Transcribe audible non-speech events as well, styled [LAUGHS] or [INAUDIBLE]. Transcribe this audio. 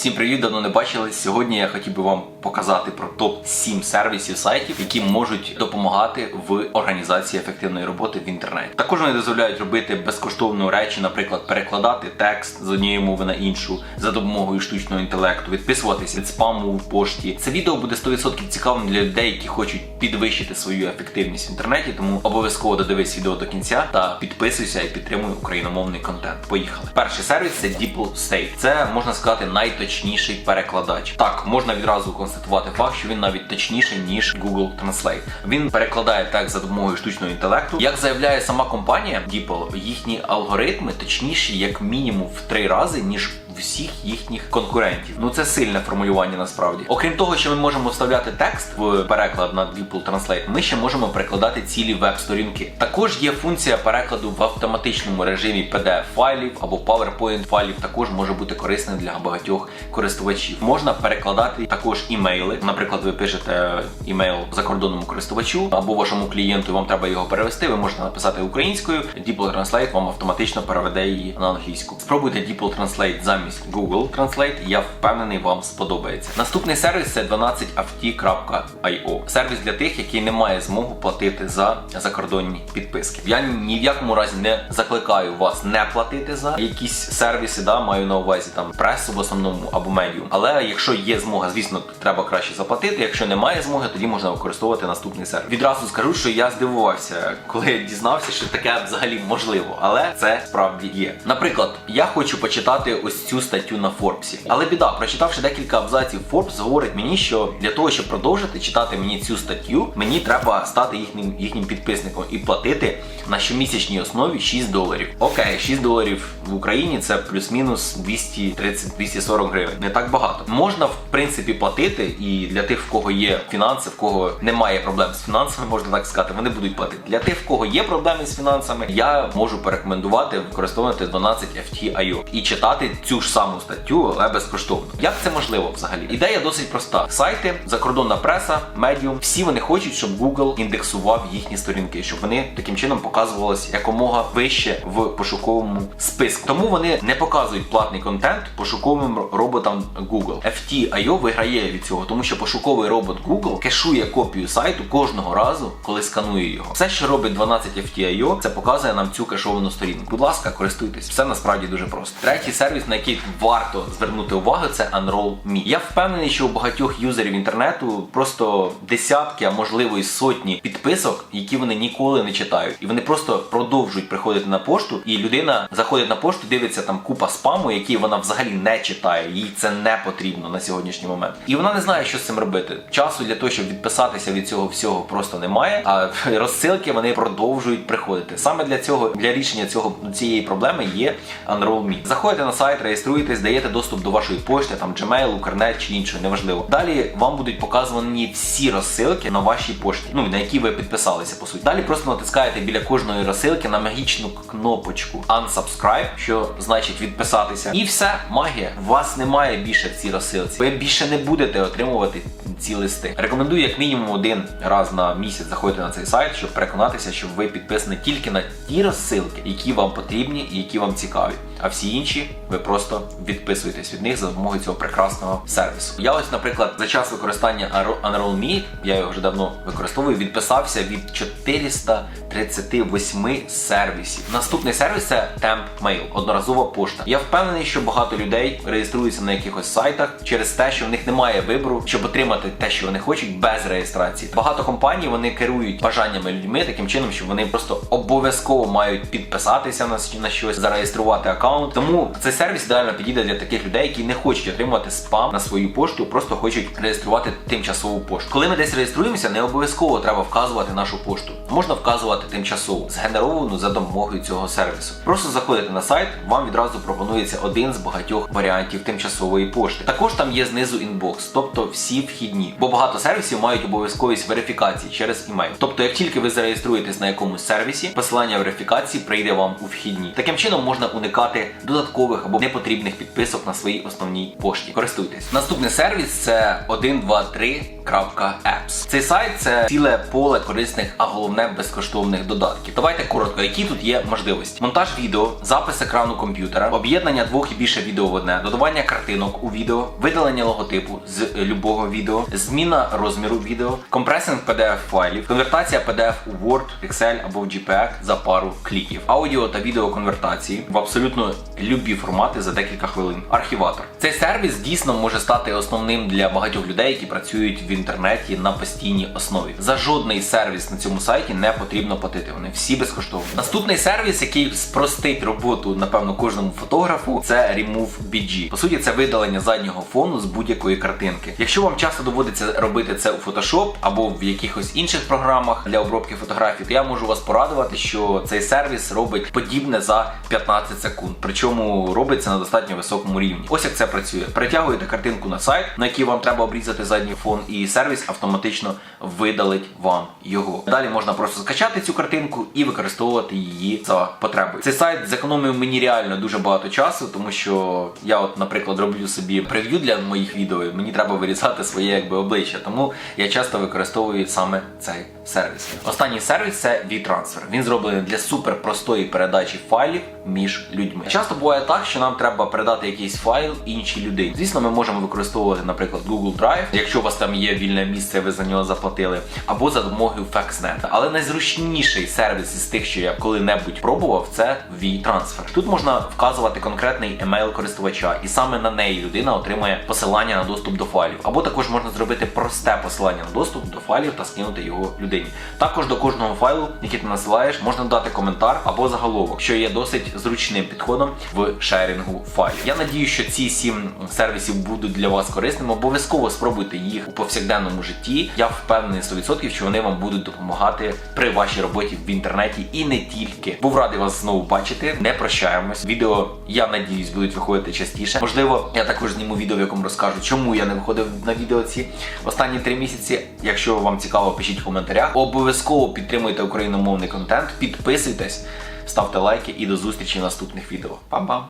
Всім привіт, давно не бачились. Сьогодні я хотів би вам показати про топ 7 сервісів сайтів, які можуть допомагати в організації ефективної роботи в інтернеті. Також вони дозволяють робити безкоштовно речі, наприклад, перекладати текст з однієї мови на іншу за допомогою штучного інтелекту, відписуватися від спаму в пошті. Це відео буде 100% цікавим для людей, які хочуть підвищити свою ефективність в інтернеті. Тому обов'язково додивись відео до кінця та підписуйся і підтримуй україномовний контент. Поїхали. Перший сервіс це DeepL State. Це можна сказати найточніший перекладач. Так, можна відразу констатувати факт, що він навіть точніший ніж Google Translate. Він перекладає текст за допомогою штучного інтелекту. Як заявляє сама компанія DeepL, їхні алгоритми точніші як мінімум в три рази ніж всіх їхніх конкурентів. Ну це сильне формулювання насправді. Окрім того, що ми можемо вставляти текст в переклад на DeepL Translate, ми ще можемо перекладати цілі веб-сторінки. Також є функція перекладу в автоматичному режимі PDF файлів або PowerPoint файлів. Також може бути корисним для багатьох користувачів. Можна перекладати також імейли. Наприклад, ви пишете імейл закордонному користувачу або вашому клієнту, вам треба його перевести. Ви можете написати українською. DeepL Translate вам автоматично переведе її на англійську. Спробуйте DeepL Translate замість Google Translate. Я впевнений, вам сподобається. Наступний сервіс це 12ft.io. Сервіс для тих, які не має змогу платити за закордонні підписки. Я ні в якому разі не закликаю вас не платити за якісь сервіси. Да, маю на увазі там пресу в основному або медіум. Але якщо є змога, звісно, треба краще заплатити. Якщо немає змоги, тоді можна використовувати наступний сервіс. Відразу скажу, що я здивувався, коли я дізнався, що таке взагалі можливо, але це справді є. Наприклад, я хочу почитати ось цю статтю на Форбсі. Але біда, прочитавши декілька абзаців, Forbes говорить мені, що для того, щоб продовжити читати мені цю статтю, мені треба стати їхнім їхнім підписником і платити на щомісячній основі 6 доларів. Окей, 6 доларів в Україні це плюс-мінус 230-240 гривень. Не так багато. Можна в принципі платити, і для тих, в кого є фінанси, в кого немає проблем з фінансами, можна так сказати, вони будуть платити. Для тих, в кого є проблеми з фінансами, я можу порекомендувати використовувати 12FT.io і читати цю ж саму статтю, але безкоштовно. Як це можливо взагалі? Ідея досить проста. Сайти, закордонна преса, медіум, всі вони хочуть, щоб Google індексував їхні сторінки, щоб вони таким чином показувалися якомога вище в пошуковому списку. Тому вони не показують платний контент пошуковим роботам Google. FT.io виграє від цього, тому що пошуковий робот Google кешує копію сайту кожного разу, коли сканує його. Все, що робить 12 FT.io, це показує нам цю кешовану сторінку. Будь ласка, користуйтесь. Все насправді дуже просто. Третій сервіс, на який варто звернути увагу, це Unroll.me. Я впевнений, що у багатьох юзерів інтернету просто десятки, а можливо і сотні підписок, які вони ніколи не читають, і вони просто продовжують приходити на пошту. І людина заходить на пошту, дивиться там купа спаму, який вона взагалі не читає. Їй це не потрібно на сьогоднішній момент. І вона не знає, що з цим робити. Часу для того, щоб відписатися від цього всього, просто немає. А [LAUGHS] розсилки вони продовжують приходити. Саме для цього, для рішення цього цієї проблеми є Unroll.me. Заходите на сайт, реєструєтесь, даєте доступ до вашої пошти, там Gmail, Укрнет чи іншого, неважливо. Далі вам будуть показані всі розсилки на вашій пошті, ну на які ви підписалися по суті. Далі просто натискаєте біля кожної розсилки на магічну кнопочку Unsubscribe, що значить відписатися. І все, магія. Вас немає більше в цій розсилці. Ви більше не будете отримувати ці листи. Рекомендую як мінімум один раз на місяць заходити на цей сайт, щоб переконатися, що ви підписані тільки на ті розсилки, які вам потрібні і які вам цікаві. А всі інші ви просто відписуєтесь від них за допомогою цього прекрасного сервісу. Я ось, наприклад, за час використання Unroll.me, я його вже давно використовую, відписався від 438 сервісів. Наступний сервіс це TempMail, одноразова пошта. Я впевнений, що багато людей реєструються на якихось сайтах через те, що в них немає вибору, щоб отримати те, що вони хочуть, без реєстрації. Багато компаній вони керують бажаннями людьми таким чином, що вони просто обов'язково мають підписатися на, щось, зареєструвати аккаунт. Тому цей сервіс ідеально підійде для таких людей, які не хочуть отримувати спам на свою пошту, просто хочуть реєструвати тимчасову пошту. Коли ми десь реєструємося, не обов'язково треба вказувати нашу пошту. Можна вказувати тимчасову, згенеровану за допомогою цього сервісу. Просто заходите на сайт, вам відразу пропонується один з багатьох варіантів тимчасової пошти. Також там є знизу інбокс, тобто всі вхідні, бо багато сервісів мають обов'язковість верифікації через імейл. Тобто, як тільки ви зареєструєтесь на якомусь сервісі, посилання верифікації прийде вам у вхідні. Таким чином можна уникати уникати додаткових або непотрібних підписок на своїй основній пошті. Користуйтесь. Наступний сервіс це 123.apps. Цей сайт це ціле поле корисних, а головне безкоштовних додатків. Давайте коротко, які тут є можливості: монтаж відео, запис екрану комп'ютера, об'єднання двох і більше відео в одне, додавання картинок у відео, видалення логотипу з любого відео, зміна розміру відео, компресинг PDF файлів, конвертація PDF у Word, Excel або в JPEG за пару кліків, аудіо та відеоконвертації в абсолютно любі формати за декілька хвилин. Архіватор. Цей сервіс дійсно може стати основним для багатьох людей, які працюють в інтернеті на постійній основі. За жодний сервіс на цьому сайті не потрібно платити. Вони всі безкоштовні. Наступний сервіс, який спростить роботу, напевно, кожному фотографу, це Remove BG. По суті, це видалення заднього фону з будь-якої картинки. Якщо вам часто доводиться робити це у Photoshop або в якихось інших програмах для обробки фотографій, то я можу вас порадувати, що цей сервіс робить подібне за 15 секунд. Причому робиться на достатньо високому рівні. Ось як це працює. Перетягуєте картинку на сайт, на який вам треба обрізати задній фон, і сервіс автоматично видалить вам його. Далі можна просто скачати цю картинку і використовувати її за потребою. Цей сайт зекономив мені реально дуже багато часу, тому що я, от, наприклад, роблю собі прев'ю для моїх відео. Мені треба вирізати своє якби обличчя, тому я часто використовую саме цей сервіс. Останній сервіс це VTransfer. Він зроблений для суперпростої передачі файлів між людьми. Часто буває так, що нам треба передати якийсь файл іншій людині. Звісно, ми можемо використовувати, наприклад, Google Drive, якщо у вас там є вільне місце, ви за нього заплатили, або за допомогою FaxNet. Але найзручніший сервіс із тих, що я коли-небудь пробував, це VTransfer. Тут можна вказувати конкретний емейл користувача, і саме на неї людина отримує посилання на доступ до файлів. Або також можна зробити просте посилання на доступ до файлів та скинути його людині. Також до кожного файлу, який ти насилаєш, можна дати коментар або заголовок, що є досить зручним підходом в шерінгу файлів. Я надію, що ці сім сервісів будуть для вас корисними. Обов'язково спробуйте їх у повсякденному житті. Я впевнений 100%, що вони вам будуть допомагати при вашій роботі в інтернеті і не тільки. Був радий вас знову бачити. Не прощаємось. Відео я надіюсь будуть виходити частіше. Можливо, я також зніму відео, в якому розкажу, чому я не виходив на відео ці останні три місяці. Якщо вам цікаво, пишіть в коментарях. Обов'язково підтримуйте україномовний контент, підписуйтесь, ставте лайки і до зустрічі в наступних відео. Па-па!